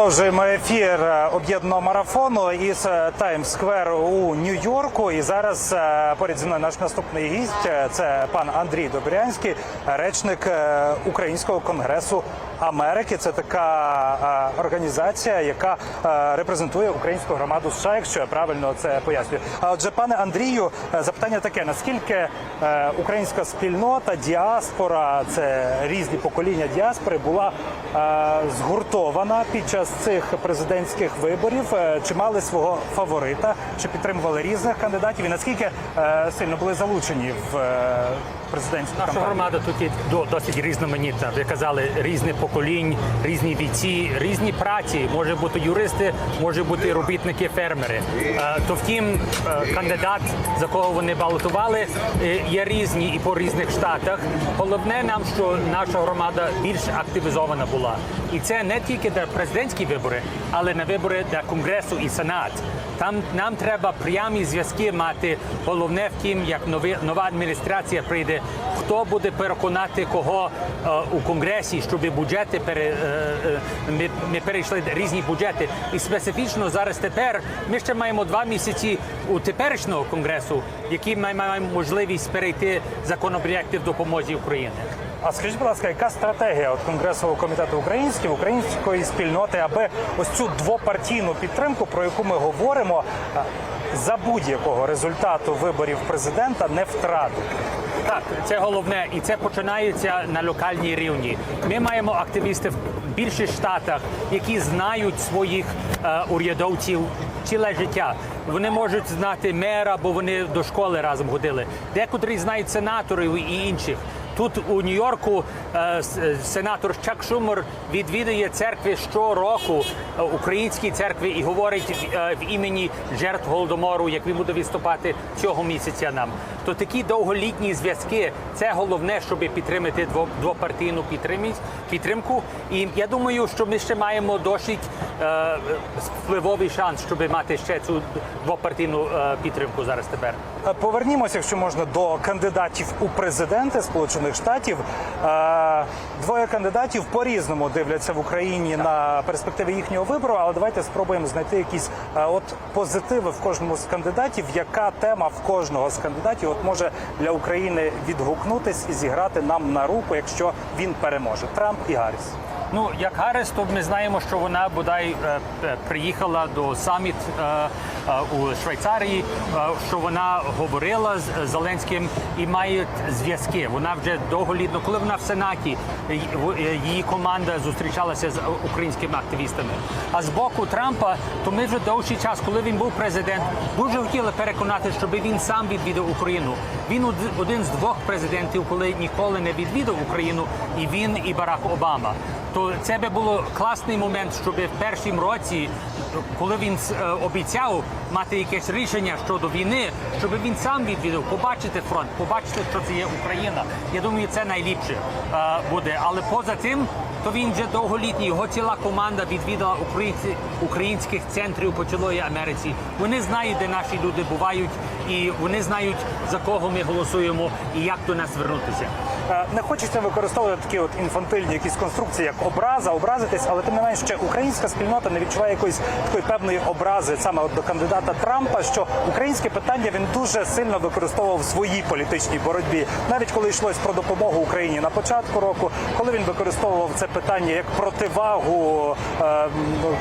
Продовжуємо ефір е, об'єднаного марафону із Таймс-скверу у Нью-Йорку. І зараз е, поряд зі мною наш наступний гість е, це пан Андрій Добрянський, речник Українського конгресу Америки. Це така організація, яка репрезентує українську громаду США, якщо я правильно це пояснюю. А отже, пане Андрію, запитання таке: наскільки українська спільнота, діаспора, це різні покоління діаспори, була згуртована під час цих президентських виборів? Е, Чи мали свого фаворита, чи підтримували різних кандидатів? І наскільки е, сильно були залучені в е, президентську Наша кампанію? громада тут є до- досить різноманітна. Ви казали різних поколінь, різні віці, різні праці. Може бути юристи, може бути робітники, фермери. Е, То втім, е, кандидат, за кого вони балотували, е, є різні і по різних штатах. Головне нам, що наша громада більш активізована була. І це не тільки на президентські вибори, але на вибори для конгресу і сенат. Там нам треба прямі зв'язки мати. Головне в тім, як нови, нова адміністрація прийде, хто буде переконати кого е, у конгресі, щоб бюджети пере, е, е, ми перейшли різні бюджети. І специфічно зараз тепер ми ще маємо два місяці у теперішнього конгресу, які ми маємо можливість перейти законопроекти в допомозі України. А скажіть, будь ласка, яка стратегія от Конгресового комітету українських української спільноти, аби ось цю двопартійну підтримку, про яку ми говоримо, е, за будь-якого результату виборів президента не втратити? Так, це головне, і це починається на локальній рівні. Ми маємо активістів в більших штатах, які знають своїх е, урядовців ціле життя. Вони можуть знати мера, бо вони до школи разом ходили. Декотрі знають сенаторів і інших. Тут у Нью-Йорку е, е, сенатор Чак Шумер відвідує церкви щороку е, українські церкви і говорить в імені жертв голодомору, як він буде виступати цього місяця нам. То такі довголітні зв'язки це головне, щоб підтримати дво- двопартійну підтримку. І я думаю, що ми ще маємо досить впливовий шанс, щоб мати ще цю двопартійну е, підтримку зараз тепер. Е, Повернімося, якщо можна, до кандидатів у президенти Сполучених Штатів. Е, Двоє кандидатів по-різному дивляться в Україні на перспективи їхнього вибору, але давайте спробуємо знайти якісь от позитиви в кожному з кандидатів. Яка тема в кожного з кандидатів от може для України відгукнутись і зіграти нам на руку, якщо він переможе? Трамп і Гарріс. Ну, як Гаррес, то ми знаємо, що вона бодай е, е, приїхала до саміт е, у Швейцарії, що вона говорила з Зеленським і має зв'язки. Вона вже довголітно, коли вона в Сенаті, її команда зустрічалася з українськими активістами. А з боку Трампа, то ми вже довший час, коли він був президент, дуже хотіли переконати, щоб він сам відвідав Україну. Він од- один з двох президентів, коли ніколи не відвідав Україну, і він, і Барак Обама. То це би було класний момент, щоб в першому році, коли він е, обіцяв мати якесь рішення щодо війни, щоб він сам відвідав, побачити фронт, побачити, що це є Україна. Я думаю, це найліпше е, буде. Але поза тим, то він вже довголітній. Його ціла команда відвідала українці, українських центрів по цілої Америці. Вони знають, де наші люди бувають, і вони знають за кого ми голосуємо і як до нас звернутися. Е, Не хочеться використовувати такі от інфантильні якісь конструкції, як образа, образитись, але тим не менш ще українська спільнота не відчуває якоїсь такої певної образи саме от до кандидата Трампа, що українське питання він дуже сильно використовував в своїй політичній боротьбі, навіть коли йшлось про допомогу Україні на початку року, коли він використовував це питання як противагу, е,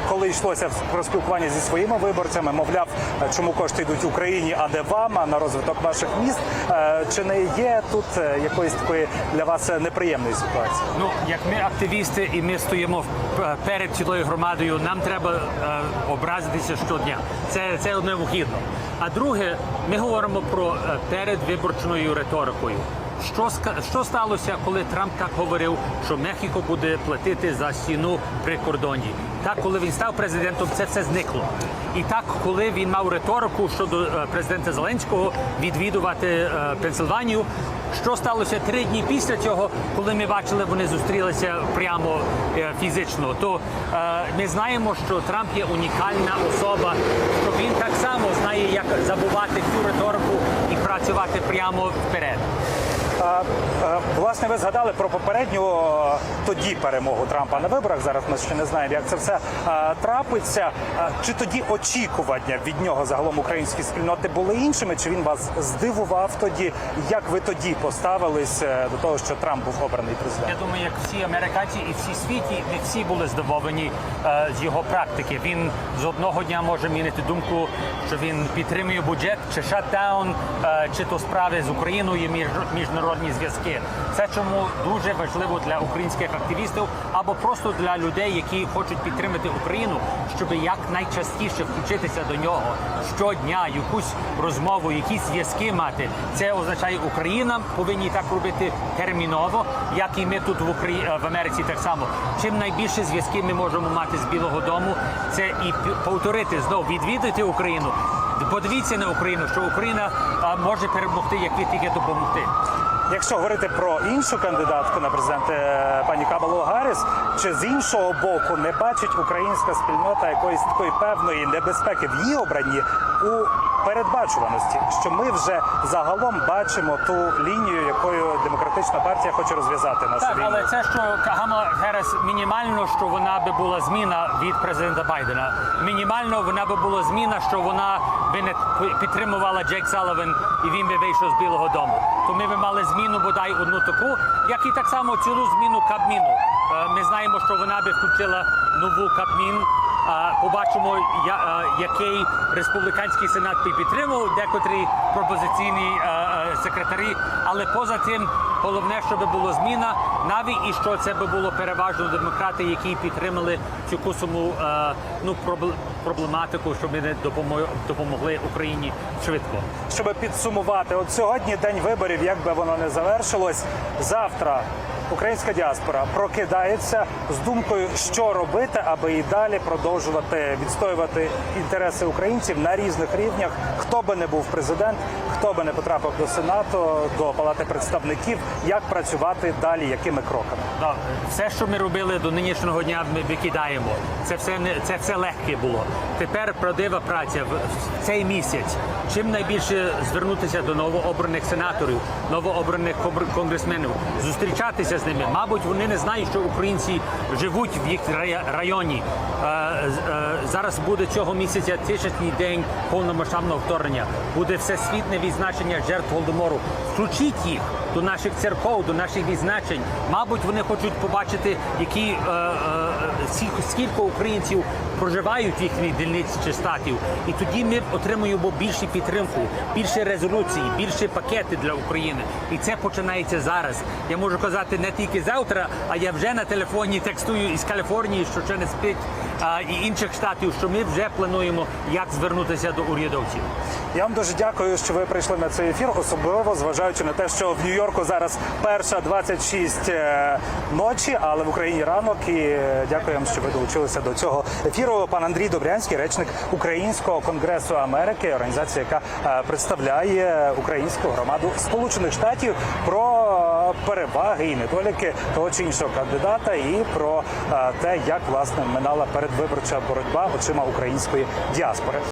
коли йшлося про спілкування зі своїми виборцями, мовляв, е, чому кошти йдуть Україні, а не вам, а на розвиток ваших міст. Чи не є тут якоїсь такої для вас е, неприємної ситуації? Ну, як ми активісти, і ми стоїмо е, перед цілою громадою, нам треба е, образитися щодня. Це, це необхідно. А друге, ми говоримо про е, передвиборчою риторикою. Що що сталося, коли Трамп так говорив, що Мехіко буде платити за стіну при кордоні? Так, коли він став президентом, це все зникло. І так, коли він мав риторику щодо е, президента Зеленського відвідувати е, Пенсильванію, що сталося три дні після цього, коли ми бачили, вони зустрілися прямо е, фізично. То ми знаємо, що Трамп є унікальна особа, що він так само знає, як забувати цю риторику і працювати прямо вперед. Власне, ви згадали про попередню тоді перемогу Трампа на виборах. Зараз ми ще не знаємо, як це все трапиться. Чи тоді очікування від нього загалом українські спільноти були іншими? Чи він вас здивував тоді? Як ви тоді поставились е, до того, що Трамп був обраний Я думаю, як всі американці і всі світі, не всі були здивовані е, з його практики. Він з одного дня може змінити думку, що він підтримує бюджет чи шатдаун, е, чи то справи з Україною, і між, міжнародні зв'язки. Це чому дуже важливо для українських активістів або просто для людей, які хочуть підтримати Україну, щоб якнайчастіше включитися до нього щодня, якусь розмову, якісь зв'язки мати. Це означає, Україна повинні так робити терміново, як і ми тут в Украї... в Америці так само. Чим найбільше зв'язків ми можемо мати з Білого Дому, це і повторити знов відвідати Україну. Подивіться на Україну, що Україна може перемогти, як ви тільки допомогти. Якщо говорити про іншу кандидатку на президент е, пані Камалу Гарріс, чи з іншого боку не бачить українська спільнота якоїсь такої певної небезпеки в її обранні у передбачуваності, що ми вже загалом бачимо ту лінію, якою демократична партія хоче розв'язати нашу Так, війну? але це, що Кагама Герес мінімально, що вона би була зміна від президента Байдена. Мінімально вона би була зміна, що вона би не підтримувала Джейк Салливан і він би вийшов з Білого Дому. То ми мали зміну бодай одну таку, як і так само цілу зміну Кабміну. Е, Ми знаємо, що вона би включила нову Кабмін. Побачимо, е, який республіканський сенат підтримував декотрі пропозиційні е, секретарі. Але поза тим, головне, щоб була зміна навіть і що це би було переважно демократи, які підтримали цю косому е, ну пробл- проблематику, щоб не допомо- допомогли Україні швидко. Щоб підсумувати, от сьогодні день виборів, як би воно не завершилось, завтра українська діаспора прокидається з думкою, що робити, аби і далі продовжувати відстоювати інтереси українців на різних рівнях. Хто би не був президент, хто би не потрапив до сенату, до палати представників, як працювати далі, якими кроками. Да, все, що ми робили до нинішнього дня, ми викидаємо. Це все не це все легке було. Тепер правдива праця в цей місяць. Чим найбільше звернутися до новообраних сенаторів, новообраних конгресменів, зустрічатися з ними. Мабуть, вони не знають, що українці живуть в їх районі. Е, е, Зараз буде цього місяця тисячний день повномасштабного вторгнення. Буде всесвітне відзначення жертв голодомору. Включіть їх до наших церков, до наших відзначень. Мабуть, вони хочуть побачити, які е, скільки, українців проживають в їхніх дільниць чи статів. І тоді ми отримуємо більше підтримку, більше резолюцій, більше пакети для України. І це починається зараз. Я можу казати не тільки завтра, а я вже на телефоні текстую із Каліфорнії, що ще не спить, і інших штатів, що ми вже плануємо, як звернутися до урядовців. Я вам дуже дякую, що ви прийшли на цей ефір, особливо зважаючи на те, що в Нью-Йорку зараз перша 26 е, ночі, але в Україні ранок. І е, дякую вам, що ви долучилися до цього ефіру. Пан Андрій Добрянський, речник Українського конгресу Америки, організація, яка е, представляє українську громаду Сполучених Штатів про переваги і недоліки того чи іншого кандидата, і про е, те, як власне минала передвиборча боротьба очима української діаспори.